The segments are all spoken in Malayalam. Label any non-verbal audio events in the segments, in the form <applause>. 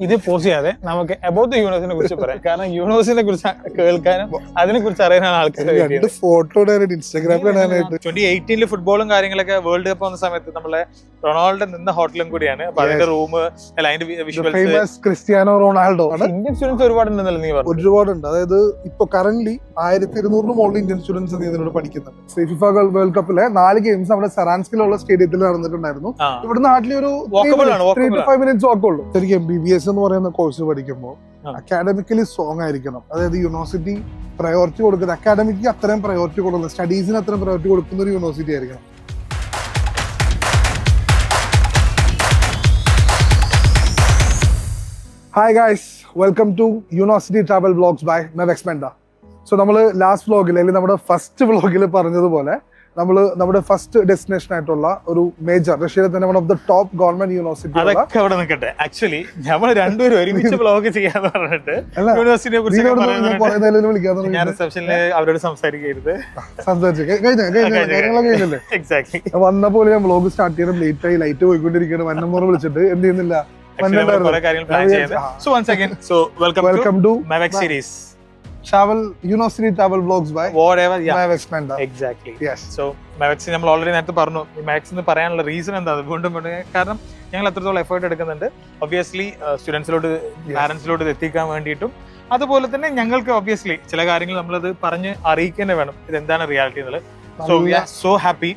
ഇത് പോസ് ചെയ്യാതെ നമുക്ക് അബൌട്ട് ദ യൂണിവേഴ്സിനെ കുറിച്ച് പറയാം. കാരണം യൂണിവേഴ്സിനെ കുറിച്ച് കേൾക്കാനും അതിനെ കുറിച്ച് അറിയാനാണ് ആൾക്കാർ ഫോട്ടോ ഇൻസ്റ്റാഗ്രാമിൽ ഇടാനായിട്ട് ട്വന്റി എയ്റ്റീനിൽ ഫുട്ബോളും കാര്യങ്ങളൊക്കെ വേൾഡ് കപ്പ് വന്ന സമയത്ത് നമ്മളെ റൊണാൾഡോ നിന്ന ഹോട്ടലും കൂടിയാണ്. അപ്പൊ അതിന്റെ റൂം അല്ല അതിന്റെ വിഷ്വൽസ് ഫേമസ് ക്രിസ്ത്യാനോ റൊണാൾഡോ ആണ്. ഇന്ത്യൻ സ്റ്റുഡൻസ് ഒരുപാടുണ്ടെന്നല്ലോ നീ പറഞ്ഞു ഒരുപാടുണ്ട്. അതായത് ഇപ്പൊ കറന്റ് ആയിരത്തി ഇരുന്നൂറിന് മുകളിൽ ഇന്ത്യൻ സ്റ്റുഡൻസ് ഇതിനോട് പഠിക്കുന്നുണ്ട്. ഫിഫ വേൾഡ് കപ്പിലെ നാല് ഗെയിംസ് നമ്മുടെ സെറാൻസ്കിലുള്ള സ്റ്റേഡിയത്തിൽ നടന്നിട്ടുണ്ടായിരുന്നു. ഇവിടെ നാട്ടിലൊരു ത്രീ ടു ഫൈവ് മിനിറ്റ്സ് വാക്കുള്ളൂ ശരിക്കും എം ബി ബി എസ് എന്ന് പറയുന്ന കോഴ്സ് പഠിക്കുമ്പോൾ. അക്കാഡമിക്കലി സ്ട്രോങ് ആയിരിക്കണം. അതായത് യൂണിവേഴ്സിറ്റി പ്രയോറിറ്റി കൊടുക്കുന്ന അക്കാഡമിക്ക് അത്രയും പ്രയോറിറ്റി കൊടുക്കുന്ന സ്റ്റഡീസിന് അത്രയും പ്രയോറിറ്റി കൊടുക്കുന്ന ഒരു യൂണിവേഴ്സിറ്റി ആയിരിക്കണം hi guys welcome to university travel blogs by മെവെക്സ് മെൻഡ സോ നമ്മൾ ലാസ്റ്റ് വ്ളോഗിൽ അല്ലെങ്കിൽ നമ്മുടെ ഫസ്റ്റ് വ്ളോഗിൽ പറഞ്ഞതുപോലെ നമ്മൾ നമ്മുടെ ഫസ്റ്റ് ഡെസ്റ്റിനേഷൻ ആയിട്ടുള്ള ഒരു മേജർ റഷ്യയിലെ തന്നെ one of the top government university അതൊക്കെ അവിടെ നിൽക്കട്ടെ. ആക്ച്വലി നമ്മൾ രണ്ടുപേരും ഒരുമിച്ച് ബ്ലോഗ് ചെയ്യാന്ന് പറഞ്ഞിട്ട് യൂണിവേഴ്സിറ്റിയെ കുറിച്ച് ഞാൻ റിസപ്ഷനിൽ അവരോട് സംസാരിക്കരുത്. സംസാരിച്ചു. കഴിഞ്ഞ? കഴിഞ്ഞ? കാര്യങ്ങളൊക്കെ കഴിഞ്ഞല്ലേ? എക്സാക്ട്ലി വന്നപ്പോൾ ഞാൻ ബ്ലോഗ് സ്റ്റാർട്ട് ചെയ്യണം ലേറ്റ് ആയി ലൈറ്റ് പോയിക്കൊണ്ടിരിക്കുകയാണ്. വന്നമ്മോറ് വിളിച്ചിട്ട് എന്ത് ചെയ്യുന്നില്ല? കുറെ കാര്യങ്ങൾ പ്ലാൻ ചെയ്യുന്നത് so once again so welcome welcome to മാവക് series travel university travel blogs by whatever മെവെക്സ് മെൻഡ എക്സാക്ട്ലി യെസ് സോ മാക്സ് നമ്മൾ ഓൾറെഡി നേരത്തെ പറഞ്ഞു ഈ മാക്സ് എന്ന് പറയാനുള്ള റീസൺ എന്താ വീണ്ടും വീണ്ടും കാരണം ഞങ്ങൾ എത്രത്തോളം എഫേർട്ട് എടുക്കുന്നുണ്ട്. ഒബ്വിയസ്ലി സ്റ്റുഡൻസിലോട്ട് പാരന്റ്സിലോട്ട് ഇത് എത്തിക്കാൻ വേണ്ടിയിട്ടും. അതുപോലെ തന്നെ ഞങ്ങൾക്ക് ഒബ്വിയസ്ലി ചില കാര്യങ്ങൾ നമ്മളത് പറഞ്ഞ് അറിയിക്കാൻ വേണം. ഇത് എന്താണ് റിയാലിറ്റി എന്നുള്ളത് so we are so happy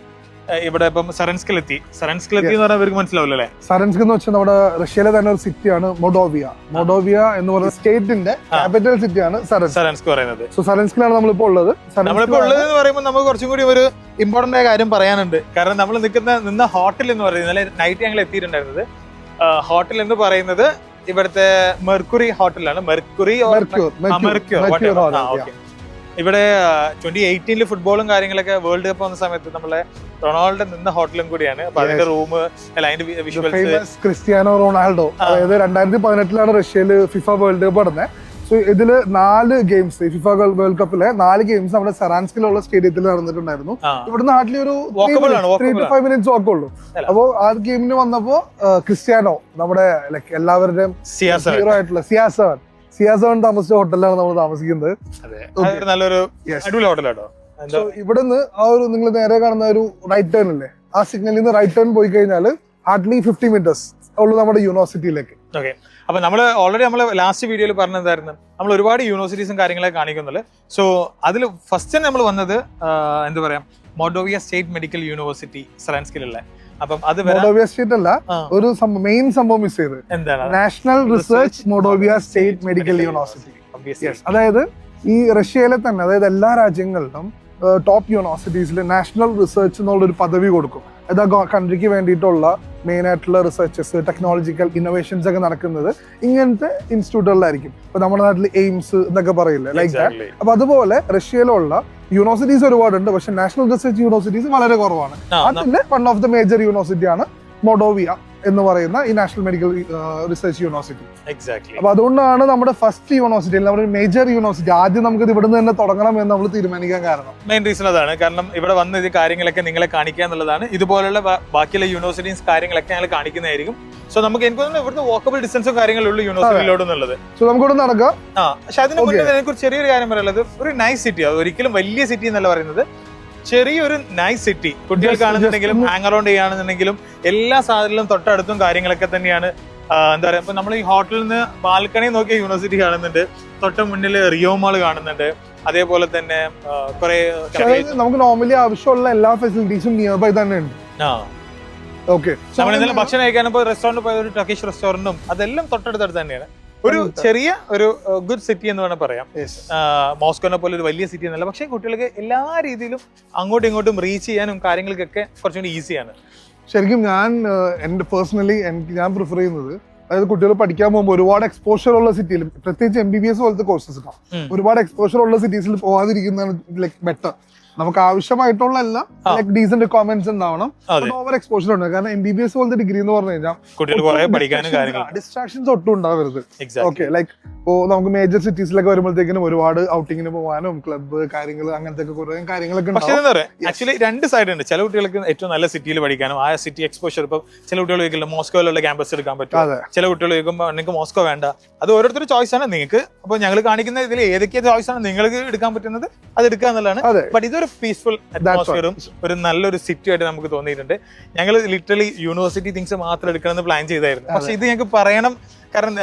ഇവിടെ ഇപ്പം സറൻസ്കിലെത്തി സറൻസ്കിലെത്തി എന്ന് പറഞ്ഞാൽ ഇവർക്ക് മനസ്സിലാവില്ല സരൻസ്ക് സറൻസ്ക് എന്ന് വെച്ചാൽ നമ്മുടെ റഷ്യയിലെ തന്നെ ഒരു സിറ്റിയാണ് മൊഡോവിയ. മൊഡോവിയ എന്ന് പറയുന്ന സ്റ്റേറ്റിന്റെ ക്യാപിറ്റൽ സിറ്റിയാണ് സരൻസ് സറൻസ്ക് പറയുന്നത്. സോ സറൻസ്കിലാണ് നമ്മളിപ്പോ ഉള്ളത്. നമ്മളിപ്പോ ഉള്ളത് എന്ന് പറയുമ്പോൾ നമുക്ക് കുറച്ചും കൂടി ഒരു ഇമ്പോർട്ടന്റ് ആയ കാര്യം പറയാനുണ്ട്. കാരണം നമ്മൾ നിൽക്കുന്ന നിന്ന ഹോട്ടൽ എന്ന് പറയുന്നത് നൈറ്റ് ഞങ്ങൾ എത്തിയിട്ടുണ്ടായിരുന്നത്. ഹോട്ടൽ എന്ന് പറയുന്നത് ഇവിടുത്തെ മെർക്കുറി ഹോട്ടലാണ് മെർക്കുറി മെർക്യൂർ മെർക്യൂർ. ഇവിടെ ട്വന്റി എയ്റ്റീനിൽ ഫുട്ബോളും കാര്യങ്ങളൊക്കെ വേൾഡ് കപ്പ് വന്ന സമയത്ത് നമ്മളെ റൊണാൾഡോ നിന്ന ഹോട്ടലും കൂടിയാണ്. അപ്പൊ അതിന്റെ റൂം അല്ല അതിന്റെ വിഷ്വൽസ് ക്രിസ്ത്യാനോ റൊണാൾഡോ അതായത് രണ്ടായിരത്തി പതിനെട്ടിലാണ് റഷ്യയിൽ ഫിഫ വേൾഡ് കപ്പ് നടന്നത് സോ ഇതിൽ നാല് ഗെയിംസ് ഫിഫ വേൾഡ് കപ്പിലെ നാല് ഗെയിംസ് നമ്മുടെ സെറാൻസ്കിലുള്ള സ്റ്റേഡിയത്തിൽ നടന്നിട്ടുണ്ടായിരുന്നു. ഇവിടെ നാട്ടിൽ ഒരു ത്രീ ടു ഫൈവ് മിനിറ്റ്സ് വാക്കുള്ളൂ ഉള്ളൂ. അപ്പോ ആ ഗെയിമിന് വന്നപ്പോ ക്രിസ്ത്യാനോ നമ്മുടെ ലൈക്ക് എല്ലാവരുടെയും ഹീറോ ആയിട്ടുള്ള സിയാസവൻ. സിയാസവൻ താമസിച്ച ഹോട്ടലിലാണ് നമ്മൾ താമസിക്കുന്നത്. അതെ. നല്ലൊരു. അടിപൊളി ഹോട്ടലാട്ടോ. സോ ഇവിടുന്ന് ആ ഒരു നിങ്ങൾ നേരെ കാണുന്ന ഒരു റൈറ്റ് ടേൺ അല്ലേ? ആ സിഗ്നലിൽ നിന്ന് റൈറ്റ് ടേൺ പോയി കഴിഞ്ഞാൽ ഹാർഡ്ലി ഫിഫ്റ്റി മീറ്റേഴ്സ് ഉള്ളൂ നമ്മുടെ യൂണിവേഴ്സിറ്റിയിലേക്ക് ഓക്കെ അപ്പൊ നമ്മൾ ഓൾറെഡി നമ്മൾ ലാസ്റ്റ് വീഡിയോയിൽ പറഞ്ഞതായിരുന്നു നമ്മൾ ഒരുപാട് യൂണിവേഴ്സിറ്റീസും കാര്യങ്ങളെ കാണിക്കുന്നുള്ളു സോ അതിൽ ഫസ്റ്റ് നമ്മൾ വന്നത് എന്താ പറയാ? മോഡോവിയ സ്റ്റേറ്റ് മെഡിക്കൽ യൂണിവേഴ്സിറ്റി സറൻസ്കിലുള്ള അപ്പം അത് മോഡോവിയ സ്റ്റേറ്റ് അല്ല ഒരു മെയിൻ സംഭവം മിസ് ചെയ്ത്. National research Mordovia state medical university. അതായത് ഈ റഷ്യയിലെ തന്നെ അതായത് എല്ലാ രാജ്യങ്ങളിലും ടോപ്പ് യൂണിവേഴ്സിറ്റീസിൽ നാഷണൽ റിസർച്ച് എന്നുള്ളൊരു പദവി കൊടുക്കും. അത് ആ കൺട്രിക്ക് വേണ്ടിയിട്ടുള്ള മെയിൻ ആയിട്ടുള്ള റിസർച്ചസ് ടെക്നോളജിക്കൽ ഇന്നോവേഷൻസ് ഒക്കെ നടക്കുന്നത് ഇങ്ങനത്തെ ഇൻസ്റ്റിറ്റ്യൂട്ടുകളിലായിരിക്കും ഇപ്പൊ നമ്മുടെ നാട്ടിൽ എയിംസ് എന്നൊക്കെ പറയില്ലേ? ലൈക്ക് ദാറ്റ് അപ്പൊ അതുപോലെ റഷ്യയിലുള്ള യൂണിവേഴ്സിറ്റീസ് ഒരുപാടുണ്ട്. പക്ഷെ നാഷണൽ റിസർച്ച് യൂണിവേഴ്സിറ്റീസ് വളരെ കുറവാണ്. അതിൽ one of the major university ആണ് മൊഡോവിയ എന്ന് പറയുന്ന ഈ national medical research university exact അപ്പൊ അതുകൊണ്ടാണ് നമ്മുടെ ഫസ്റ്റ് യൂണിവേഴ്സിറ്റി നമ്മുടെ മേജർ യൂണിവേഴ്സിറ്റി ആദ്യം നമുക്ക് ഇവിടുന്ന് തന്നെ തുടങ്ങണം എന്ന് നമ്മൾ തീരുമാനിക്കാൻ കാരണം. മെയിൻ റീസൺ അതാണ്. കാരണം ഇവിടെ വന്ന് ഈ കാര്യങ്ങളൊക്കെ നിങ്ങളെ കാണിക്കുക എന്നുള്ളതാണ്. ഇതുപോലുള്ള ബാക്കിയുള്ള യൂണിവേഴ്സിറ്റീസ് കാര്യങ്ങളൊക്കെ ഞങ്ങൾ കാണിക്കുന്നതായിരിക്കും. സോ നമുക്ക് എനിക്ക് തോന്നുന്നു ഇവിടുന്ന് വാക്കബിൾ ഡിസ്റ്റൻസും കാര്യങ്ങളുള്ളൂ യൂണിവേഴ്സിറ്റിയിലോട് എന്നുള്ളത്. സോ നമുക്ക് ഇവിടെ നടക്കാം. ആ പക്ഷെ അതിന് മുന്നേ എനിക്ക് ചെറിയൊരു കാര്യം പറയാനുള്ളത്. ഒരു നൈസ് സിറ്റി അത് ഒരിക്കലും വലിയ സിറ്റി എന്നല്ല പറയുന്നത്. ചെറിയൊരു നൈസ് സിറ്റി കുട്ടികൾക്കാണെന്നുണ്ടെങ്കിലും ഹാങ് അറൗണ്ട് ചെയ്യുകയാണെന്നുണ്ടെങ്കിലും എല്ലാ സാധനങ്ങളും തൊട്ടടുത്തും കാര്യങ്ങളൊക്കെ തന്നെയാണ്. എന്താ പറയുക ഇപ്പൊ നമ്മൾ ഈ ഹോട്ടലിൽ നിന്ന് ബാൽക്കണി നോക്കിയ യൂണിവേഴ്സിറ്റി കാണുന്നുണ്ട്. തൊട്ട് മുന്നിൽ റിയോ മാൾ കാണുന്നുണ്ട്. അതേപോലെ തന്നെ കുറെ നമുക്ക് നോർമലി ആവശ്യമുള്ള എല്ലാ ഫെസിലിറ്റീസും നിയർ ബൈ തന്നെ ഉണ്ട് ഓക്കെ നമ്മൾ ഇന്നലെ ഭക്ഷണം കഴിക്കാൻ പോയി റെസ്റ്റോറന്റ് പോയ ഒരു ടർക്കിഷ് റെസ്റ്റോറന്റും അതെല്ലാം തൊട്ടടുത്തടുത്ത് തന്നെയാണ്. ഒരു ചെറിയ ഒരു ഗുഡ് സിറ്റി എന്ന് വേണം പറയാം. മോസ്കോനെ പോലെ ഒരു വലിയ സിറ്റി എന്നല്ല. പക്ഷേ കുട്ടികൾക്ക് എല്ലാ രീതിയിലും അങ്ങോട്ടും ഇങ്ങോട്ടും റീച്ച് ചെയ്യാനും കാര്യങ്ങൾക്കൊക്കെ കുറച്ചും കൂടി ഈസിയാണ് ശരിക്കും ഞാൻ എന്റെ എന്റെ പേഴ്സണലി എനിക്ക് ഞാൻ പ്രിഫർ ചെയ്യുന്നത് അതായത് കുട്ടികൾ പഠിക്കാൻ പോകുമ്പോൾ ഒരുപാട് എക്സ്പോഷർ ഉള്ള സിറ്റിയിൽ പ്രത്യേകിച്ച് എം ബി ബി എസ് പോലത്തെ കോഴ്സസ്. ഒരുപാട് എക്സ്പോഷർ ഉള്ള സിറ്റീസിൽ പോകാതിരിക്കുന്നതാണ് ലൈക്ക് ബെറ്റർ നമുക്ക് ആവശ്യമായിട്ടുള്ള എല്ലാം. ലൈക്ക് ഡീസന്റ് റിക്വയർമെന്റ്സ് ഉണ്ടാവണം. ഓവർ എക്സ്പോഷർ ഉണ്ട്. കാരണം എം ബി ബി എസ് പോലത്തെ ഡിഗ്രി എന്ന് പറഞ്ഞു കഴിഞ്ഞാൽ ഡിസ്ട്രാക്ഷൻസ് ഒട്ടും ഉണ്ടാവരുത്. ഓക്കെ ലൈക്ക് ഇപ്പോൾ നമുക്ക് മേജർ സിറ്റീസിലൊക്കെ വരുമ്പോഴത്തേക്കിനും ഒരുപാട് ഔട്ടിങ്ങിന് പോകാനും ക്ലബ്ബ് കാര്യങ്ങൾ അങ്ങനത്തെ കുറേ കാര്യങ്ങളൊക്കെ പക്ഷേ എന്താ പറയുക ആക്ച്വലി രണ്ട് സൈഡ് ഉണ്ട്. ചില കുട്ടികൾക്ക് ഏറ്റവും നല്ല സിറ്റിയിൽ പഠിക്കാനും ആ സിറ്റി എക്സ്പോഷർ ഇപ്പം ചില കുട്ടികൾ ചോദിക്കില്ല മോസ്കോയിലുള്ള ക്യാമ്പസ് എടുക്കാൻ പറ്റും ചില കുട്ടികൾ ചോദിക്കുമ്പോൾ നിങ്ങൾക്ക് മോസ്കോ വേണ്ട. അത് ഓരോരുത്തരുടെ ചോയ്സ് ആണ്. നിങ്ങൾക്ക് അപ്പോൾ ഞങ്ങൾ കാണിക്കുന്ന ഇതിൽ ഏതൊക്കെ ചോയ്സ് ആണ് നിങ്ങൾക്ക് എടുക്കാൻ പറ്റുന്നത് അത് എടുക്കുക എന്നുള്ളതാണ്. ബട്ട് ഇതൊരു പീസ്ഫുൾ അറ്റ്മോസ്ഫിയറും ഒരു നല്ലൊരു സിറ്റി ആയിട്ട് നമുക്ക് തോന്നിയിട്ടുണ്ട്. ഞങ്ങൾ ലിറ്ററലി യൂണിവേഴ്സിറ്റി തിങ്സ് മാത്രം എടുക്കണമെന്ന് പ്ലാൻ ചെയ്തായിരുന്നു. പക്ഷെ ഇത് ഞങ്ങൾക്ക് പറയണം കാരണം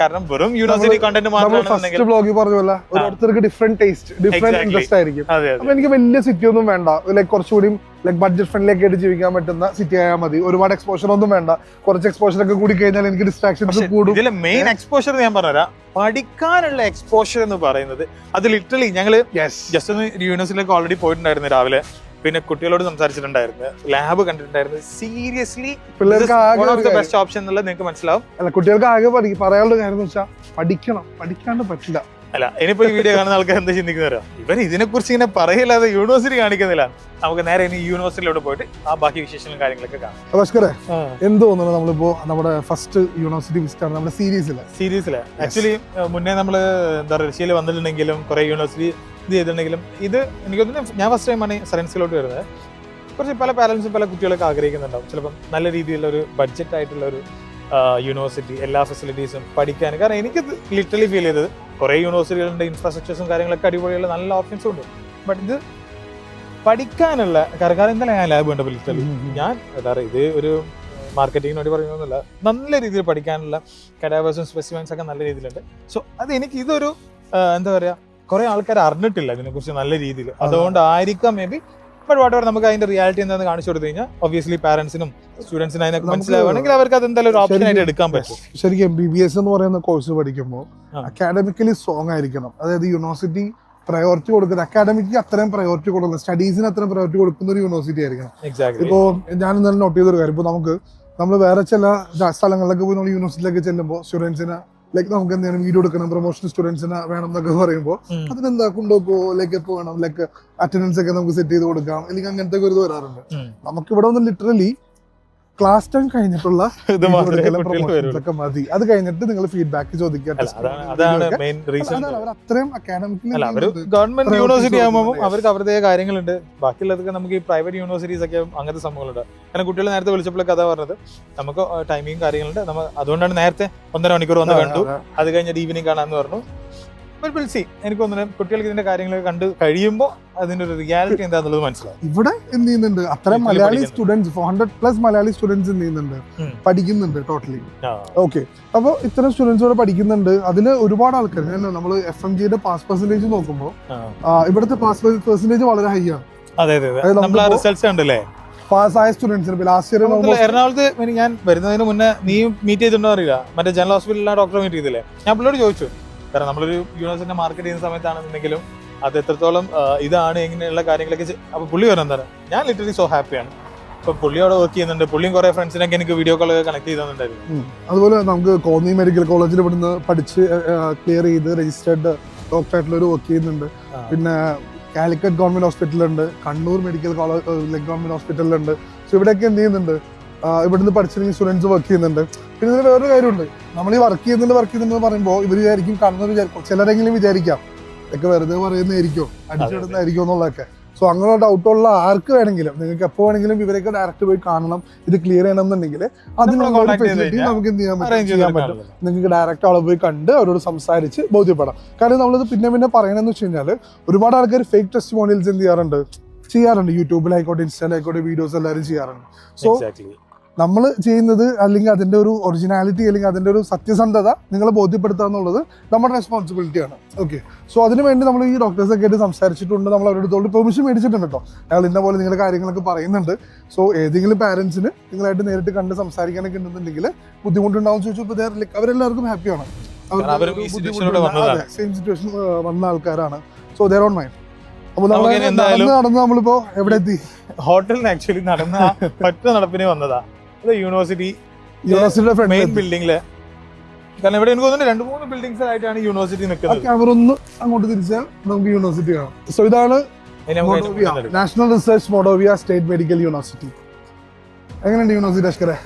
കാരണം വെറും യൂണിവേഴ്സിറ്റി കണ്ടന്റ് ഫസ്റ്റ് ബ്ലോഗിൽ പറഞ്ഞല്ല ഓരോരുത്തർക്ക് ഡിഫറെന്റ് ടേസ്റ്റ് ഡിഫറെന്റ് ഇൻട്രസ്റ്റ് ആയിരിക്കും. അപ്പൊ എനിക്ക് വലിയ സിറ്റി ഒന്നും വേണ്ട. ലൈക് കുറച്ചുകൂടി ലൈക് ബഡ്ജറ്റ് ഫ്രണ്ട്ലി ഒക്കെ ആയിട്ട് ജീവിക്കാൻ പറ്റുന്ന സിറ്റി ആയാൽ മതി. ഒരുപാട് എക്സ്പോഷർ ഒന്നും വേണ്ട. കുറച്ച് എക്സ്പോഷർ ഒക്കെ കൂടി കഴിഞ്ഞാൽ എനിക്ക് ഡിസ്ട്രാക്ഷൻസ് കൂടും. ഇതിലെ മെയിൻ എക്സ്പോഷർ ഞാൻ പറഞ്ഞുതരാം. പഠിക്കാനുള്ള എക്സ്പോഷർ എന്ന് പറയുന്നത് അത് ലിറ്ററലി ഞങ്ങൾ യെസ് ജസ്റ്റ് ഒന്ന് യൂണിവേഴ്സിറ്റിയിലേക്ക് ഓൾറെഡി പോയിട്ടുണ്ടായിരുന്നു രാവിലെ. പിന്നെ കുട്ടികളോട് സംസാരിച്ചിട്ടുണ്ടായിരുന്നു. ലാബ് കണ്ടിട്ടുണ്ടായിരുന്നു. സീരിയസ്ലി പിള്ളേർക്ക് one of the best option എന്നുള്ളത് നിങ്ങൾക്ക് മനസ്സിലാവും. അല്ല കുട്ടികൾക്ക് ആകെ പറയാനുള്ള കാര്യം എന്ന് വെച്ചാൽ പഠിക്കണം. പഠിക്കാണ്ട് പറ്റില്ല. അല്ല ഇനിയിപ്പോ ഈ വീഡിയോ കാണുന്ന ആൾക്കാർ എന്താ ചിന്തിക്കുന്നവരോ ഇവർ ഇതിനെ കുറിച്ച് ഇങ്ങനെ പറയില്ലാതെ യൂണിവേഴ്സിറ്റി കാണിക്കുന്നില്ല. നമുക്ക് നേരെ ഇനി യൂണിവേഴ്സിറ്റിയിലോട്ട് പോയിട്ട് ആ ബാക്കി വിശേഷങ്ങളും കാര്യങ്ങളൊക്കെ കാണാം. ഭാസ്കരെ എന്ത് തോന്നുന്നു നമ്മളിപ്പോ നമ്മുടെ ഫസ്റ്റ് യൂണിവേഴ്സിറ്റി വിസിറ്റ് ആണ് നമ്മുടെ സീരീസിൽ സീരീസിൽ ആക്ച്വലി മുന്നേ നമ്മൾ എന്താ പറയുക റഷ്യയിൽ വന്നിട്ടുണ്ടെങ്കിലും കുറെ യൂണിവേഴ്സിറ്റി ഇത് ചെയ്തിട്ടുണ്ടെങ്കിലും ഇത് എനിക്ക് തോന്നുന്നു ഞാൻ ഫസ്റ്റ് ടൈമാണ് സയൻസിലോട്ട് വരുന്നത്. കുറച്ച് പല പാരൻസും പല കുട്ടികളൊക്കെ ആഗ്രഹിക്കുന്നുണ്ടാവും. ചിലപ്പം നല്ല രീതിയിലുള്ള ഒരു ബഡ്ജറ്റ് ആയിട്ടുള്ള ഒരു യൂണിവേഴ്സിറ്റി എല്ലാ ഫെസിലിറ്റീസും പഠിക്കാൻ. കാരണം എനിക്ക് ലിറ്ററലി ഫീൽ ചെയ്തത് കുറേ യൂണിവേഴ്സിറ്റികളുടെ ഇൻഫ്രാസ്ട്രക്ചേഴ്സും കാര്യങ്ങളൊക്കെ അടിപൊളിയുള്ള നല്ല ഓപ്ഷൻസും ഉണ്ട്. ബട്ട് ഇത് പഠിക്കാനുള്ള കാരണം ഇന്നലെ ഞാൻ ലാബ് കണ്ടപ്പോൾ ഞാൻ എന്താ പറയുക ഇത് ഒരു മാർക്കറ്റിങ്ങിന് വേണ്ടി പറയുന്നൊന്നുമില്ല നല്ല രീതിയിൽ പഠിക്കാനുള്ള കഡാവേഴ്സും സ്പെസിമെൻസ് ഒക്കെ നല്ല രീതിയിലുണ്ട്. സോ അത് എനിക്ക് ഇതൊരു എന്താ പറയുക കുറെ ആൾക്കാർ അറിഞ്ഞിട്ടില്ല ഇതിനെക്കുറിച്ച് നല്ല രീതിയിൽ. അതുകൊണ്ടായിരിക്കാം maybe but whatever നമുക്ക് അതിന്റെ റിയാലിറ്റി എന്താണെന്ന് കാണിച്ചു കൊടുത്തു കഴിഞ്ഞാൽ ഒബ്വിയസ്ലി പാരന്റ്സിനും സ്റ്റുഡൻസിനും അതിനൊക്കെ മനസ്സിലാവുകയാണെങ്കിൽ അവർക്ക് അത് എന്തായാലും ഒരു ഓപ്ഷൻ ആയിട്ട് എടുക്കാൻ പറ്റും. ശരിക്കും എം ബി ബി എസ് എന്ന് പറയുന്ന കോഴ്സ് പഠിക്കുമ്പോൾ. അക്കാഡമിക്കലി സ്ട്രോങ് ആയിരിക്കണം. അതായത് യൂണിവേഴ്സിറ്റി പ്രയോറിറ്റി കൊടുക്കുന്ന അക്കാഡമിക്ക് അത്രയും പ്രയോറിറ്റി കൊടുക്കുന്ന സ്റ്റഡീസിന് അത്രയും പ്രയോറിറ്റി കൊടുക്കുന്ന ഒരു യൂണിവേഴ്സിറ്റി ആയിരിക്കണം. ഇപ്പോൾ ഇപ്പോ ഞാൻ ഇന്നലെ നോട്ട് ചെയ്തൊരു കാര്യം. ഇപ്പൊ നമുക്ക് നമ്മൾ വേറെ ചില സ്ഥലങ്ങളിലൊക്കെ പോയി നമ്മൾ യൂണിവേഴ്സിറ്റിയിലേക്ക് ചെല്ലുമ്പോൾ സ്റ്റുഡൻസിന് ലൈക്ക് നമുക്ക് എന്തെങ്കിലും വീഡിയോ എടുക്കണം പ്രൊമോഷൻ സ്റ്റുഡൻസിന് വേണം എന്നൊക്കെ പറയുമ്പോൾ അതിനെന്താ കൊണ്ടുപോക്കോ ലൈക്ക് എപ്പോ വേണം? ലൈക്ക് അറ്റൻഡൻസ് ഒക്കെ നമുക്ക് സെറ്റ് ചെയ്ത് കൊടുക്കാം. അല്ലെങ്കിൽ അങ്ങനത്തെ ഒരു ഇത് വരാറുണ്ട്. നമുക്ക് ഇവിടെ ഒന്ന് ലിറ്ററലി ക്ലാസ് ടൈം കഴിഞ്ഞിട്ടുള്ള <laughs> ഇത് മാത്രമേ കുട്ടികൾക്ക് പ്രൊമോഷൻസ് വരുള്ളൂ. മതി. അത് കഴിഞ്ഞിട്ട് നിങ്ങൾ ഫീഡ്ബാക്ക് ചോദിക്കുക അവർ അത്രയും അക്കാഡമിക്കലി ഗവൺമെന്റ് യൂണിവേഴ്സിറ്റി ആകുമ്പോൾ അവർക്ക് അവരുടേതായ കാര്യങ്ങളുണ്ട്. ബാക്കിയുള്ളതൊക്കെ നമുക്ക് ഈ പ്രൈവറ്റ് യൂണിവേഴ്സിറ്റീസ് ഒക്കെ അങ്ങനത്തെ സംഭവങ്ങളുണ്ട്. കാരണം കുട്ടികൾ നേരത്തെ വിളിച്ചപ്പോൾ കഥ പറഞ്ഞത്. നമുക്ക് ടൈമിങ് കാര്യങ്ങളുണ്ട്. നമ്മൾ അതുകൊണ്ടാണ് നേരത്തെ ഒന്നര മണിക്കൂർ വന്ന് കണ്ടു. അത് കഴിഞ്ഞിട്ട് ഈവനിങ് കാണാന്ന് പറഞ്ഞു. വിൽ സി എനിക്ക് തോന്നുന്നു കുട്ടികൾക്ക് ഇതിന്റെ കാര്യങ്ങൾ കണ്ട് കഴിയുമ്പോൾ അതിന്റെ ഒരു റിയാലിറ്റി എന്താന്നുള്ളത് മനസ്സിലാവും. ഇവിടെ എന്ത് ചെയ്യുന്നുണ്ട്? അത്ര Malayali. Students four hundred plus Malayali students എന്ത് ചെയ്യുന്നുണ്ട്? പഠിക്കുന്നുണ്ട് ടോട്ടലി ഓക്കെ അപ്പോൾ ഇത്തരം സ്റ്റുഡൻസ് ഇവിടെ പഠിക്കുന്നുണ്ട്. അതിൽ ഒരുപാട് ആൾക്കാർ നമ്മൾ എഫ് എം ജിയുടെ പാസ് പെർസെന്റേജ് നോക്കുമ്പോൾ. ഇവിടുത്തെ പാസ് പെർസെന്റേജ് വളരെ ഹൈ ആണ്. അതെ അതെ നമ്മൾ റിസൾട്ട്സ് കണ്ടല്ലേ? പാസ്സായ സ്റ്റുഡൻസിന് ലാസ്റ്റ് ഇയർ എറണാകുളത്ത് ഞാൻ വരുന്നതിന് മുന്നേ നീ മീറ്റ് ചെയ്തിട്ടുണ്ടോ അറിയില്ല? മറ്റേ ജനറൽ ഹോസ്പിറ്റലിലെ ഡോക്ടറെ മീറ്റ് ചെയ്തില്ലേ? ഞാൻ പിള്ളേരോട് ചോദിച്ചു. കാരണം നമ്മളൊരു യൂണിവേഴ്സിറ്റി മാർക്കറ്റ് ചെയ്യുന്ന സമയത്താണെന്നുണ്ടെങ്കിലും അത് എത്രത്തോളം ഇതാണ് എങ്ങനെയുള്ള കാര്യങ്ങളൊക്കെ അപ്പോൾ അപ്പൊ പുള്ളി പറഞ്ഞ എന്താണ്? ഞാൻ ലിറ്ററലി സോ ഹാപ്പിയാണ് ഇപ്പൊ പുള്ളി അവിടെ വർക്ക് ചെയ്യുന്നുണ്ട്. പുള്ളിയും കുറെ ഫ്രണ്ട്സിനൊക്കെ എനിക്ക് വീഡിയോ കോൾ കണക്ട് ചെയ്തിട്ടുണ്ടായിരുന്നു അതുപോലെ നമുക്ക് കോന്നി മെഡിക്കൽ കോളേജിൽ ഇവിടുന്ന് പഠിച്ച് ക്ലിയർ ചെയ്ത് രജിസ്റ്റേർഡ് ഡോക്ടറായിട്ടുള്ള ഒരു വർക്ക് ചെയ്യുന്നുണ്ട്. പിന്നെ കാലിക്കറ്റ് ഗവൺമെന്റ് ഹോസ്പിറ്റലുണ്ട് കണ്ണൂർ മെഡിക്കൽ കോളേജ് ഗവൺമെന്റ് ഹോസ്പിറ്റലിലുണ്ട് സോ ഇവിടെയൊക്കെ എന്ത് ചെയ്യുന്നുണ്ട്? ഇവിടുന്ന് പഠിച്ചിരുന്ന സ്റ്റുഡൻസ് വർക്ക് ചെയ്യുന്നുണ്ട്. പിന്നെ ഇതിൽ വേറൊരു കാര്യമുണ്ട്. നമ്മൾ ഈ വർക്ക് ചെയ്യുന്നുണ്ട് വർക്ക് ചെയ്യുന്നുണ്ട് പറയുമ്പോൾ ഇവർ വിചാരിക്കും കണ്ണൂർ വിചാരിക്കും. ചിലരെങ്കിലും വിചാരിക്കാം ഇതൊക്കെ വെറുതെ പറയുന്നതായിരിക്കും അടിച്ചിടുന്നതായിരിക്കും എന്നുള്ളതൊക്കെ. സോ അങ്ങനെ ഡൗട്ടുള്ള ആർക്ക് വേണമെങ്കിലും നിങ്ങൾക്ക് എപ്പോ വേണമെങ്കിലും ഇവരൊക്കെ ഡയറക്റ്റ് പോയി കാണണം ഇത് ക്ലിയർ ചെയ്യണം എന്നുണ്ടെങ്കിൽ അതിനുള്ള ഒരു ഫെസിലിറ്റി നമുക്ക് എന്ത് ചെയ്യാൻ പറ്റും? ചെയ്യാൻ പറ്റും. നിങ്ങൾക്ക് ഡയറക്റ്റ് അവിടെ പോയി കണ്ട് അവരോട് സംസാരിച്ച് ബോധ്യപ്പെടാം. കാരണം നമ്മളിത് പിന്നെ പിന്നെ പറയണമെന്ന് വെച്ച് കഴിഞ്ഞാൽ ഒരുപാട് ആൾക്കാർ ഫേക്ക് ടെസ്റ്റ് മോണിയൽസ് എന്ത് ചെയ്യാറുണ്ട്? ചെയ്യാറുണ്ട്. യൂട്യൂബിലായിക്കോട്ടെ ഇൻസ്റ്റയിലായിക്കോട്ടെ വീഡിയോസ് എല്ലാവരും ചെയ്യാറുണ്ട്. സോ നമ്മൾ ചെയ്യുന്നത് അല്ലെങ്കിൽ അതിന്റെ ഒരു ഒറിജിനാലിറ്റി അല്ലെങ്കിൽ അതിന്റെ ഒരു സത്യസന്ധത നിങ്ങളെ ബോധ്യപ്പെടുത്തുക എന്നുള്ളത് നമ്മുടെ റെസ്പോൺസിബിലിറ്റിയാണ് ഓക്കെ സോ അതിന് വേണ്ടി നമ്മൾ ഈ ഡോക്ടേഴ്സൊക്കെ ആയിട്ട് സംസാരിച്ചിട്ടുണ്ട്. നമ്മൾ അവരുടെ അടുത്തോട് പെർമിഷൻ മേടിച്ചിട്ടുണ്ട് കേട്ടോ അയാൾ ഇന്ന പോലെ നിങ്ങളുടെ കാര്യങ്ങളൊക്കെ പറയുന്നുണ്ട്. സോ ഏതെങ്കിലും പാരൻസിന് നിങ്ങളായിട്ട് നേരിട്ട് കണ്ട് സംസാരിക്കാനൊക്കെ ഉണ്ടെന്നുണ്ടെങ്കിൽ ബുദ്ധിമുട്ടുണ്ടാവും ചോദിച്ചപ്പോൾ അവരെല്ലാവർക്കും ഹാപ്പിയാണ് വന്നതാണ്. സെയിം സിറ്റുവേഷൻ വന്ന ആൾക്കാരാണ്. സോ ദർ ഓൺ മൈൻഡ് അപ്പോൾ നമ്മൾ നടന്ന് നമ്മളിപ്പോ എവിടെ എത്തി? ഹോട്ടലിന് ആക്ച്വലി നടന്ന പറ്റ നടപ്പിന് വന്നതാ. യൂണിവേഴ്സിറ്റി യൂണിവേഴ്സിറ്റിയുടെ മെയിൻ ബിൽഡിംഗിൽ കാരണം ഇവിടെ എനിക്ക് തോന്നുന്നു രണ്ട് മൂന്ന് ബിൽഡിംഗ്സ് ആയിട്ടാണ് യൂണിവേഴ്സിറ്റി നിൽക്കുന്നത്. ക്യാമറ ഒന്ന് അങ്ങോട്ട് തിരിച്ചാൽ നമുക്ക് യൂണിവേഴ്സിറ്റി കാണാം. സോ ഇതാണ്. National research Mordovia state medical university എങ്ങനെയുണ്ട് യൂണിവേഴ്സിറ്റി അഷ്കരെ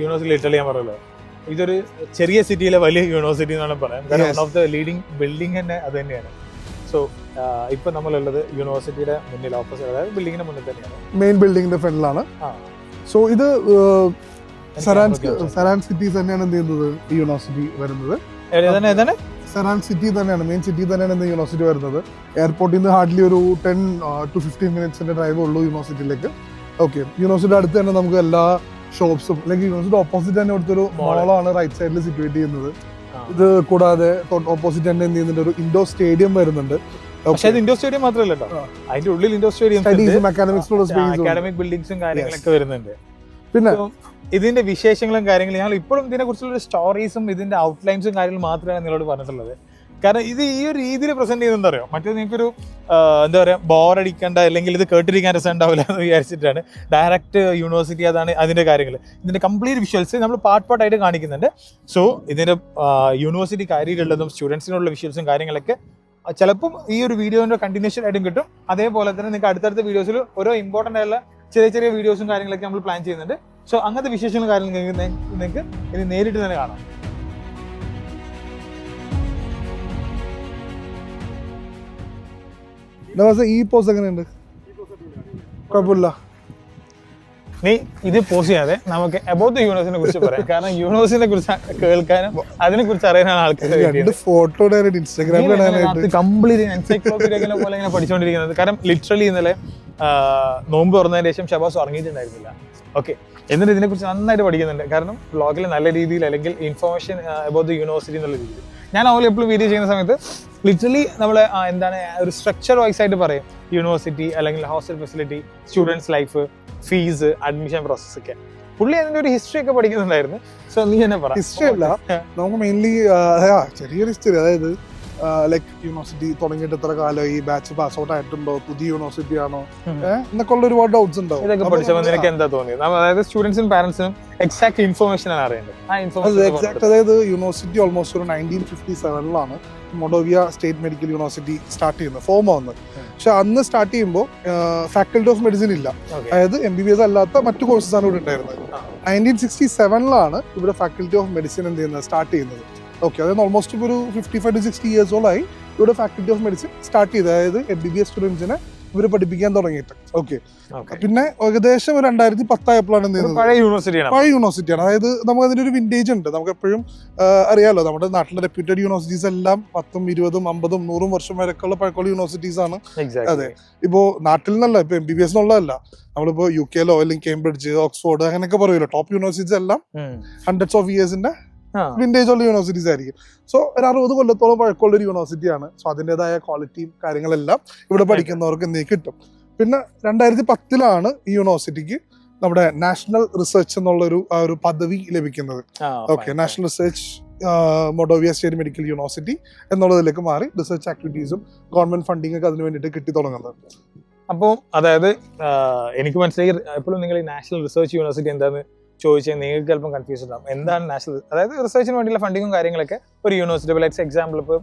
യൂണിവേഴ്സിറ്റി ഞാൻ പറയല്ലോ ഇതൊരു ചെറിയ സിറ്റിയിലെ വലിയ യൂണിവേഴ്സിറ്റി എന്നാണ് പറയാം കാരണം. One of the leading building തന്നെ അത് തന്നെയാണ്. സോ ഇപ്പൊ നമ്മളുള്ളത് യൂണിവേഴ്സിറ്റിയുടെ മുന്നിൽ ഓപ്പോസിറ്റ് അതായത് ബിൽഡിങ്ങിന്റെ മുന്നിൽ തന്നെയാണ്. മെയിൻ ബിൽഡിംഗിന്റെ ഫ്രണ്ടിലാണ് ആ. സോ ഇത് സെറാൻ സെറാൻ സിറ്റി തന്നെയാണ് എന്ത് ചെയ്യുന്നത് ഈ യൂണിവേഴ്സിറ്റി വരുന്നത്? സെറാൻ സിറ്റി തന്നെയാണ് മെയിൻ സിറ്റി തന്നെയാണ് ഇന്ന് യൂണിവേഴ്സിറ്റി വരുന്നത്. എയർപോർട്ടിൽ നിന്ന് ഹാർഡ്ലി ഒരു ടെൻ ടു ഫിഫ്റ്റീൻ മിനിറ്റ്സിന്റെ ഡ്രൈവ് ഉള്ളൂ യൂണിവേഴ്സിറ്റിയിലേക്ക് ഓക്കെ യൂണിവേഴ്സിറ്റി അടുത്ത് തന്നെ നമുക്ക് എല്ലാ ഷോപ്സും അല്ലെങ്കിൽ യൂണിവേഴ്സിറ്റി ഓപ്പോസിറ്റ് തന്നെ ഇവിടുത്തെ ഒരു Mall. മോളാണ് റൈറ്റ് സൈഡിൽ സിറ്റുവേറ്റ് ചെയ്യുന്നത്. ഇത് കൂടാതെ ഓപ്പോസിറ്റ് തന്നെ എന്ത് ചെയ്യുന്നുണ്ട് ഒരു ഇൻഡോർ സ്റ്റേഡിയം വരുന്നുണ്ട്. പക്ഷെ അത് ഇൻഡോർ സ്റ്റേഡിയം മാത്രമല്ല കേട്ടോ. അതിന്റെ ഉള്ളിൽ ഇൻഡോർ സ്റ്റേഡിയം അക്കാഡമിക് ബിൽഡിംഗ്സും കാര്യങ്ങളൊക്കെ വരുന്നുണ്ട്. പിന്നെ ഇതിന്റെ വിശേഷങ്ങളും കാര്യങ്ങളും ഞങ്ങൾ ഇപ്പോഴും ഇതിനെ കുറിച്ചുള്ള സ്റ്റോറീസും ഇതിന്റെ ഔട്ട്ലൈൻസും കാര്യങ്ങളും മാത്രമാണ് നിങ്ങളോട് പറഞ്ഞിട്ടുള്ളത്. കാരണം ഇത് ഈ ഒരു രീതിയിൽ പ്രസന്റ് ചെയ്തെന്താ അറിയോ? മറ്റേ നിങ്ങൾക്കൊരു ഒരു എന്താ പറയാ ബോറടിക്കേണ്ട അല്ലെങ്കിൽ ഇത് കേട്ടിരിക്കാൻ രസം ഉണ്ടാവില്ല എന്ന് വിചാരിച്ചിട്ടാണ് ഡയറക്റ്റ് യൂണിവേഴ്സിറ്റി അതാണ് അതിന്റെ കാര്യങ്ങൾ. ഇതിന്റെ കംപ്ലീറ്റ് വിഷ്വൽസ് നമ്മൾ പാർട്ട് പാർട്ടായിട്ട് കാണിക്കുന്നുണ്ട്. സോ ഇതിന്റെ യൂണിവേഴ്സിറ്റി കാര്യങ്ങളിലുള്ളതും സ്റ്റുഡൻസിനുള്ള വിഷ്വൽസും കാര്യങ്ങളൊക്കെ ചിലപ്പം ഈ ഒരു വീഡിയോന്റെ കണ്ടിന്യൂഷൻ ആയിട്ടും കിട്ടും. അതേപോലെ തന്നെ നിങ്ങൾക്ക് അടുത്തടുത്ത വീഡിയോസിൽ ഓരോ ഇമ്പോർട്ടന്റ് ആയുള്ള ചെറിയ ചെറിയ വീഡിയോസും കാര്യങ്ങളൊക്കെ നമ്മൾ പ്ലാൻ ചെയ്യുന്നുണ്ട്. സോ അങ്ങനത്തെ വിശേഷങ്ങളും കാര്യങ്ങളും നിങ്ങൾക്ക് ഇനി നേരിട്ട് തന്നെ കാണാം. ഈ പോസ് എങ്ങനെയുണ്ട്? കുഴപ്പമില്ല. നീ ഇത് പോസ് ചെയ്യാതെ നമുക്ക് അബൌട്ട് യൂണിവേഴ്സിനെ കുറിച്ച് പറയാം. കാരണം യൂണിവേഴ്സിനെ കുറിച്ച് കേൾക്കാനും അതിനെ കുറിച്ച് അറിയാനാണ് ആൾക്കാർ ഫോട്ടോ ഇൻസ്റ്റാഗ്രാമിൽ കംപ്ലീറ്റ് എൻസൈക്ലോപീഡിയ പോലെ ഇങ്ങനെ പഠിച്ചുകൊണ്ടിരിക്കുന്നത് കാരണം ലിറ്ററലി ഇന്നലെ നോമ്പ് തുറന്നതിന് ശേഷം ഷബാസ് ഉറങ്ങിയിട്ടുണ്ടായിരുന്നില്ല. ഓക്കെ എന്നിട്ട് ഇതിനെ കുറിച്ച് നന്നായിട്ട് പഠിക്കുന്നുണ്ട്. കാരണം ബ്ലോഗിൽ നല്ല രീതിയിൽ അല്ലെങ്കിൽ ഇൻഫർമേഷൻ അബൌട്ട് ദ യൂണിവേഴ്സിറ്റി എന്നുള്ള രീതിയിൽ. ഞാൻ അവൾ എപ്പോഴും വീഡിയോ ചെയ്യുന്ന സമയത്ത് ലിറ്ററലി നമ്മൾ എന്താണ് ഒരു സ്ട്രക്ചർ വൈസ് ആയിട്ട് പറയും. യൂണിവേഴ്സിറ്റി അല്ലെങ്കിൽ hostel facility students life fees admission process ഒക്കെ. പുള്ളി അതിന്റെ ഒരു ഹിസ്റ്ററി ഒക്കെ പഠിക്കുന്നുണ്ടായിരുന്നു. സോ നീ തന്നെ പറ. ഹിസ്റ്ററി അല്ല. നമുക്ക് മെയിൻലി ചെറിയൊരു ഹിസ്റ്ററി അതായത് ലൈക്ക് യൂണിവേഴ്സിറ്റി തുടങ്ങിയിട്ട് എത്ര കാലം ഈ ബാച്ച് പാസ് ഔട്ട് ആയിട്ടുണ്ടോ? പുതിയ യൂണിവേഴ്സിറ്റി ആണോ? എന്നൊക്കെ ഉള്ള ഒരുപാട് ഡൗട്ട്സ് ഉണ്ടാവും. ഇതൊക്കെ പഠിച്ചപ്പോൾ നിനക്ക് എന്താ തോന്നിയത്? അതായത് സ്റ്റുഡൻസിനും പാരന്റ്സിനും എക്സാക്ട് ഇൻഫർമേഷൻ ആണ് അറിയേണ്ടത്. എക്സാക്ട് അതായത് യൂണിവേഴ്സിറ്റി ഓൾമോസ്റ്റ് ഒരു nineteen fifty സെവനിലാണ് Mordovia state medical university start ചെയ്യുന്നത് ഫോം ആവുന്നത്. പക്ഷെ അന്ന് സ്റ്റാർട്ട് ചെയ്യുമ്പോൾ ഫാക്കൽറ്റി ഓഫ് മെഡിസിൻ ഇല്ല. അതായത് എം ബി ബി എസ് അല്ലാത്ത മറ്റു കോഴ്സസ് ആണ് ഇവിടെ ഉണ്ടായിരുന്നത്. നയന്റീൻ സിക്സ്റ്റി സെവനിലാണ് ഇവിടെ ഫാക്കൽറ്റി ഓഫ് മെഡിസിൻ എന്ത് ചെയ്യുന്നത്? സ്റ്റാർട്ട് ചെയ്യുന്നത്. ഓക്കെ അതായത് ഓൾമോസ്റ്റ് ഇപ്പോൾ ഒരു ഫിഫ്റ്റി ഫൈവ് ടു സിക്സ്റ്റി ഇയേഴ്സോളായി ഇവിടെ ഫാക്കൽറ്റി ഓഫ് മെഡിസിൻ സ്റ്റാർട്ട് ചെയ്തത് അതായത് എം ബി ബി എസ് സ്റ്റുഡൻസിനെ ഇവർ പഠിപ്പിക്കാൻ തുടങ്ങിയിട്ട്. ഓക്കെ പിന്നെ ഏകദേശം ഒരു രണ്ടായിരത്തി പത്തായപ്പോഴാണ് എന്ത് പഴയ യൂണിവേഴ്സിറ്റിയാണ് പഴയ യൂണിവേഴ്സിറ്റിയാണ് അതായത് നമുക്ക് അതിന്റെ ഒരു വിന്റേജ് ഉണ്ട്. നമുക്ക് എപ്പോഴും അറിയാലോ നമ്മുടെ നാട്ടിലെ റെപ്യൂട്ടഡ് യൂണിവേഴ്സിറ്റീസ് എല്ലാം പത്തും ഇരുപതും അമ്പതും നൂറും വർഷം വരെയൊക്കെയുള്ള പഴക്കമുള്ള യൂണിവേഴ്സിറ്റീസ് ആണ്. അതെ. ഇപ്പോൾ നാട്ടിൽ നിന്നല്ല ഇപ്പൊ എം ബി ബി എസ് എന്നുള്ളതല്ല. നമ്മളിപ്പോ യു കെയിലോ അല്ലെങ്കിൽ കേംബ്രിഡ്ജ് ഓക്സ്ഫോർഡ് അങ്ങനെയൊക്കെ പറയുമല്ലോ. ടോപ്പ് യൂണിവേഴ്സിറ്റീസ് എല്ലാം ഹൺഡ്രഡ്സ് ഓഫ് ഇയേഴ്സിന്റെ വിന്റേജ് ഉള്ള യൂണിവേഴ്സിറ്റീസ് ആയിരിക്കും. സോ ഒരു അറുപത് കൊല്ലത്തോളം പഴക്കമുള്ള ഒരു യൂണിവേഴ്സിറ്റിയാണ് സോ അതിന്റെതായ ക്വാളിറ്റിയും കാര്യങ്ങളെല്ലാം ഇവിടെ പഠിക്കുന്നവർക്ക് എന്തെങ്കിലും കിട്ടും. പിന്നെ രണ്ടായിരത്തി പത്തിലാണ് ഈ യൂണിവേഴ്സിറ്റിക്ക് നമ്മുടെ നാഷണൽ റിസർച്ച് എന്നുള്ളൊരു ആ ഒരു പദവി ലഭിക്കുന്നത്. Okay national research Mordovia state medical university എന്നുള്ളതിലേക്ക് മാറി റിസർച്ച് ആക്ടിവിറ്റീസും ഗവൺമെന്റ് ഫണ്ടിങ് ഒക്കെ അതിന് വേണ്ടിയിട്ട് കിട്ടി തുടങ്ങുന്നത്. അപ്പോൾ അതായത് എനിക്ക് മനസ്സിലായി എപ്പോഴും നിങ്ങൾ ഈ നാഷണൽ റിസർച്ച് യൂണിവേഴ്സിറ്റി എന്താന്ന് ചോദിച്ചാൽ നിങ്ങൾക്ക് ചിലപ്പോൾ കൺഫ്യൂസ് ഉണ്ടാവും. എന്താണ് നാഷണൽ അതായത് റിസർച്ചിന് വേണ്ടിയുള്ള ഫണ്ടിങ്ങും കാര്യങ്ങളൊക്കെ ഒരു യൂണിവേഴ്സിറ്റി ലൈക്സ് എക്സാമ്പിൾ ഇപ്പോൾ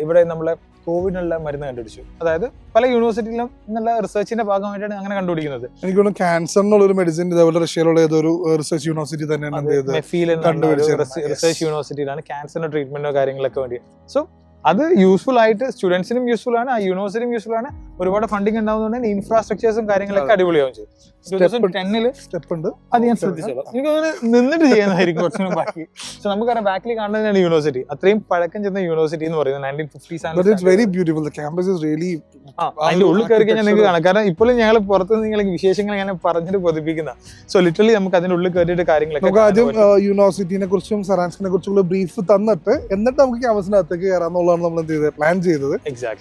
ഇവിടെ നമ്മളെ കോവിഡിനുള്ള മരുന്ന് കണ്ടുപിടിച്ചു. അതായത് പല യൂണിവേഴ്സിറ്റിയിലും എന്നുള്ള റിസർച്ചിന്റെ ഭാഗമായിട്ടാണ് അങ്ങനെ കണ്ടുപിടിക്കുന്നത്. എനിക്ക് തോന്നുന്നു ക്യാൻസർ എന്നുള്ള ഒരു മെഡിസിൻ ഇതേപോലെ റഷ്യയിലുള്ള ഏതൊരു റിസർച്ച് യൂണിവേഴ്സിറ്റി തന്നെയാണ് റിസർച്ച് യൂണിവേഴ്സിറ്റിയിലാണ് ക്യാൻസറിന്റെ ട്രീറ്റ്മെന്റോ കാര്യങ്ങളൊക്കെ വേണ്ടി സോ അത് യൂസ്ഫുൾ ആയിട്ട് സ്റ്റുഡൻസിനും യൂസ്ഫുൾ ആണ് ആ യൂണിവേഴ്സിറ്റിയും യൂസ്ഫുൾ ആണ്. ഒരുപാട് ഫണ്ടിങ് ഉണ്ടാവുന്നതുകൊണ്ട് ഇൻഫ്രാസ്ട്രക്ചേഴ്സും കാര്യങ്ങളൊക്കെ അടിപൊളിയാവും ചെയ്യും. ടൂ തൗസൻഡ് ടെന്നിൽ സ്റ്റെപ്പ് ഉണ്ട് അത് ഞാൻ ശ്രദ്ധിച്ചോളാം. എനിക്ക് നിന്നിട്ട് ചെയ്യുന്നതായിരിക്കും കുറച്ചുകൂടി ബാക്കി. സോ നമുക്കറിയാം ബാക്കിൽ കാണുന്നതാണ് യൂണിവേഴ്സിറ്റി അത്രയും പഴക്കം ചെന്ന യൂണിവേഴ്സിറ്റി എന്ന് പറയുന്നത് nineteen fifty but very beautiful campus is really അതിന്റെ ഉള്ളിൽ കയറി കഴിഞ്ഞാൽ നിങ്ങൾക്ക് കാണാം. കാരണം ഇപ്പോഴും ഞങ്ങൾ പുറത്ത് നിങ്ങൾ വിശേഷങ്ങൾ ഞാൻ പറഞ്ഞിട്ട് പൊതിപ്പിക്കുന്ന. സോ ലിറ്ററലി നമുക്ക് അതിന്റെ ഉള്ളിൽ കയറിയിട്ട് കാര്യങ്ങളൊക്കെ നമുക്ക് ആദ്യം. യൂണിവേഴ്സിറ്റിനെ കുറിച്ചും സറാൻസിനെ കുറിച്ചുള്ള ബ്രീഫ് തന്നിട്ട് എന്നിട്ട് നമുക്ക് ക്യാമ്പസിനകത്തേക്ക് കയറാന്നുള്ളതാണ് നമ്മൾ എന്ത് ചെയ്തത്? പ്ലാൻ ചെയ്തത്.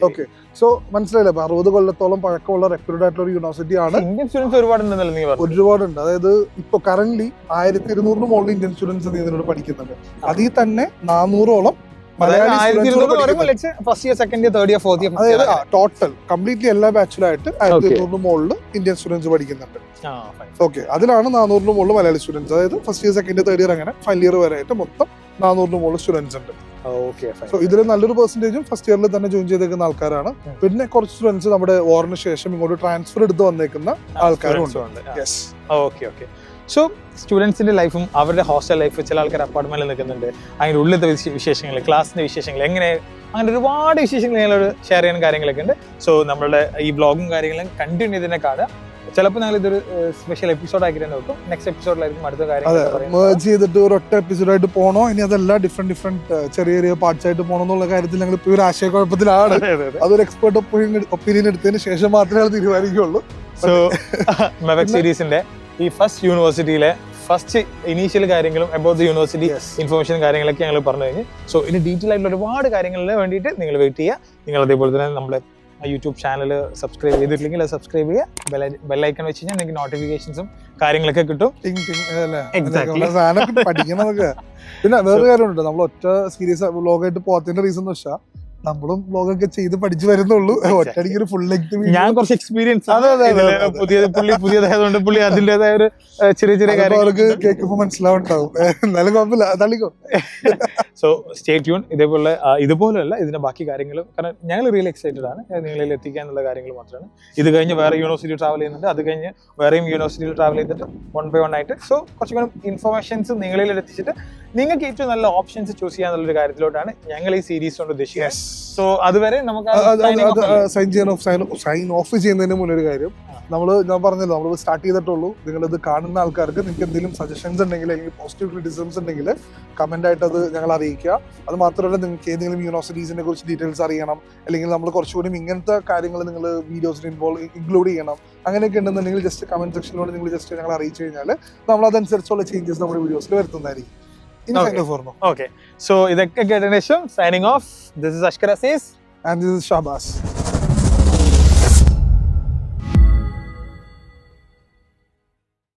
ഓക്കെ സോ മനസ്സിലായില്ലേ? അപ്പൊ അറുപത് കൊല്ലത്തോളം പഴക്കമുള്ള റെപ്യൂട്ടഡ് ആയിട്ടുള്ള ഒരു യൂണിവേഴ്സിറ്റി ആണ്. ഇന്ത്യൻ സ്റ്റുഡൻസ് ഒരുപാടുണ്ട്. അതായത് ഇപ്പൊ കറന്റ് ആയിരത്തി ഇരുന്നൂറിന് മുകളിൽ ഇന്ത്യൻ സ്റ്റുഡൻസ് ഇതിനോട് പഠിക്കുന്നുണ്ട്. അതിൽ തന്നെ നാനൂറോളം first year second year third year fourth year അതായത് ടോട്ടൽ കംപ്ലീറ്റ്ലി എല്ലാ ബാച്ചിലായിട്ട് ആയിരത്തി. ഇരുന്നൂറിന് മുകളിൽ ഇന്ത്യൻ സ്റ്റുഡൻസ് പഠിക്കുന്നുണ്ട്. ഓക്കെ അതിലാണ് നാനൂറിന് മുകളിൽ മലയാളി സ്റ്റുഡൻസ് അതായത് first year second year third year അങ്ങനെ ഫൈനൽ ഇയർ വരെ ആയിട്ട് മൊത്തം നാനൂറിന് മുകളിൽ സ്റ്റുഡൻസ് ഉണ്ട്. സോ ഇതിൽ നല്ലൊരു പെർസെന്റേജും ഫസ്റ്റ് ഇയറിൽ തന്നെ ജോയിൻ ചെയ്തേക്കുന്ന ആൾക്കാരാണ്. പിന്നെ കുറച്ച് സ്റ്റുഡൻസ് നമ്മുടെ വാറിന് ശേഷം ഇങ്ങോട്ട് ട്രാൻസ്ഫർ എടുത്ത് വന്നേക്കുന്ന ആൾക്കാരും ഉണ്ട്. യെസ് ഓക്കെ ഓക്കെ സോ സ്റ്റുഡൻസിന്റെ ലൈഫും അവരുടെ ഹോസ്റ്റൽ ലൈഫ് ചില ആൾക്കാർ അപ്പാർട്ട്മെന്റിൽ നിൽക്കുന്നുണ്ട്. അതിന്റെ ഉള്ളിലത്തെ വിശേഷങ്ങൾ ക്ലാസ്സിന്റെ വിശേഷങ്ങൾ എങ്ങനെ അങ്ങനെ ഒരുപാട് വിശേഷങ്ങൾ ഞങ്ങളോട് ഷെയർ ചെയ്യാൻ കാര്യങ്ങളൊക്കെ ഉണ്ട്. സോ നമ്മളുടെ ഈ ബ്ലോഗും കാര്യങ്ങളും കണ്ടിന്യൂ ഇതിനെ കാണുക. ചിലപ്പോൾ ഞങ്ങൾ ഇതൊരു സ്പെഷ്യൽ എപ്പിസോഡ് ആക്കി തന്നെ വെക്കും നെക്സ്റ്റ് എപ്പിസോഡിലായിരിക്കും അടുത്ത അതെ മേജ് ചെയ്തിട്ട് ഒരു ഒറ്റ എപ്പിസോഡായിട്ട് പോകണോ ഇനി അതെല്ലാം ഡിഫറെന്റ് ഡിഫറെന്റ് ചെറിയ ചെറിയ പാർട്സ് ആയിട്ട് പോകണം എന്നുള്ള കാര്യത്തിൽ ഞങ്ങൾ ഇപ്പോൾ ഒരു ആശയക്കുഴപ്പത്തിലാണ്. അതൊരു എക്സ്പേർട്ട് ഒപ്പീനിയൻ എടുത്തതിന് ശേഷം മാത്രമേ അത് തീരുമാനിക്കുള്ളൂ സോ മെവക് <laughs> സീരീസിന്റെ ഈ ഫസ്റ്റ് യൂണിവേഴ്സിറ്റിയിലെ ഫസ്റ്റ് ഇനീഷ്യൽ കാര്യങ്ങളും അബൌട്ട് ദി യൂണിവേഴ്സിറ്റി ഇൻഫർമേഷൻ കാര്യങ്ങളൊക്കെ ഞങ്ങൾ പറഞ്ഞു കഴിഞ്ഞു. സോ ഇനി ഡീറ്റെയിൽ ആയിട്ടുള്ള ഒരുപാട് കാര്യങ്ങളിൽ വേണ്ടിയിട്ട് നിങ്ങൾ വെയിറ്റ് ചെയ്യുക. നിങ്ങൾ അതേപോലെ തന്നെ നമ്മുടെ യൂട്യൂബ് ചാനൽ സബ്സ്ക്രൈബ് ചെയ്തിട്ടില്ലെങ്കിൽ അത് സബ്സ്ക്രൈബ് ചെയ്യുക. ബെല്ലൈക്കൺ വെച്ച് കഴിഞ്ഞാൽ നിങ്ങൾക്ക് നോട്ടിഫിക്കേഷൻസും കാര്യങ്ങളൊക്കെ കിട്ടും. പിന്നെ വേറൊരു കാര്യമുണ്ട്. നമ്മൾ ഒറ്റ സീരീസ് വ്ലോഗായിട്ട് പോകത്തിന്റെ റീസൺ എന്ന് വെച്ചാൽ നമ്മളും വ്ലോഗൊക്കെ ചെയ്ത് പഠിച്ചു വരുന്നുള്ളൂ. ഒറ്റയടിക്ക് ഒരു ഫുൾ ലെങ്ത് ഞാൻ കുറച്ച് എക്സ്പീരിയൻസ് അതെ, അതെ. പുതിയ പുള്ളി പുതിയതായതുകൊണ്ട് പുള്ളി അതിന്റെതായ ഒരു ചെറിയ ചെറിയ അവർക്ക് കാര്യങ്ങൾ കേൾക്കുമ്പോൾ മനസ്സിലാവുണ്ടാവും എന്നാലും കുഴപ്പമില്ല. തള്ളിക്കോ സോ സ്റ്റേ ട്യൂൺ ഇതേപോലെ ഇതുപോലെയല്ല ഇതിന്റെ ബാക്കി കാര്യങ്ങളും. കാരണം ഞങ്ങൾ റിയൽ എക്സൈറ്റഡ് ആണ്. നിങ്ങളിൽ എത്തിക്കാൻ എന്നുള്ള കാര്യങ്ങൾ മാത്രമാണ്. ഇത് കഴിഞ്ഞ് വേറെ യൂണിവേഴ്സിറ്റി ട്രാവൽ ചെയ്യുന്നുണ്ട്. അത് കഴിഞ്ഞ് വേറെയും യൂണിവേഴ്സിറ്റിയിൽ ട്രാവൽ ചെയ്തിട്ട് വൺ ബൈ വൺ ആയിട്ട്. സോ കുറച്ചും കൂടെ ഇൻഫർമേഷൻസ് നിങ്ങളിൽ എത്തിച്ചിട്ട് നിങ്ങൾക്ക് ഏറ്റവും നല്ല ഓപ്ഷൻസ് ചൂസ് ചെയ്യാന്നുള്ള കാര്യത്തിലോട്ടാണ് ഞങ്ങൾ ഈ സീരീസ് കൊണ്ട് ഉദ്ദേശിക്കുന്നത്. സോ അതുവരെ നമുക്ക്? സൈൻ ചെയ്യാൻ സൈൻ ഓഫ് ചെയ്യുന്നതിന് മുന്നേ ഒരു കാര്യം. നമ്മൾ ഞാൻ പറഞ്ഞല്ലോ നമ്മൾ സ്റ്റാർട്ട് ചെയ്തിട്ടുള്ളൂ. നിങ്ങൾ ഇത് കാണുന്ന ആൾക്കാർക്ക് നിങ്ങൾക്ക് എന്തെങ്കിലും സജഷൻസ് ഉണ്ടെങ്കിൽ അല്ലെങ്കിൽ പോസിറ്റീവ് ക്രിറ്റിസിംസ് ഉണ്ടെങ്കിൽ കമന്റ് ആയിട്ട് അത് ഞങ്ങൾ അറിയിക്കുക. അത് മാത്രമല്ല നിങ്ങൾക്ക് ഏതെങ്കിലും യൂണിവേഴ്സിറ്റീസിനെ കുറിച്ച് ഡീറ്റെയിൽസ് അറിയണം. അല്ലെങ്കിൽ നമ്മൾ കുറച്ചുകൂടി ഇങ്ങനത്തെ കാര്യങ്ങൾ നിങ്ങൾ വീഡിയോസിൽ ഇൻവോൾവ് ഇൻക്ലൂഡ് ചെയ്യണം. അങ്ങനെയൊക്കെ ഉണ്ടെന്നുണ്ടെങ്കിൽ ജസ്റ്റ് കമന്റ് സെക്ഷനിലൂടെ നിങ്ങൾ ജസ്റ്റ് ഞങ്ങൾ അറിയിച്ചു കഴിഞ്ഞാൽ നമ്മൾ അതനുസരിച്ചുള്ള ചേഞ്ചസ് നമ്മുടെ വീഡിയോസിൽ വരുത്തുന്നതായിരിക്കും. ഇനി Okay. സൈൻ ഓഫ് ഓർമ്മ ഓക്കെ സോ ഇതൊക്കെ കേട്ടതിന് ശേഷം signing off this is Ashkar Azeez and this Shahbaz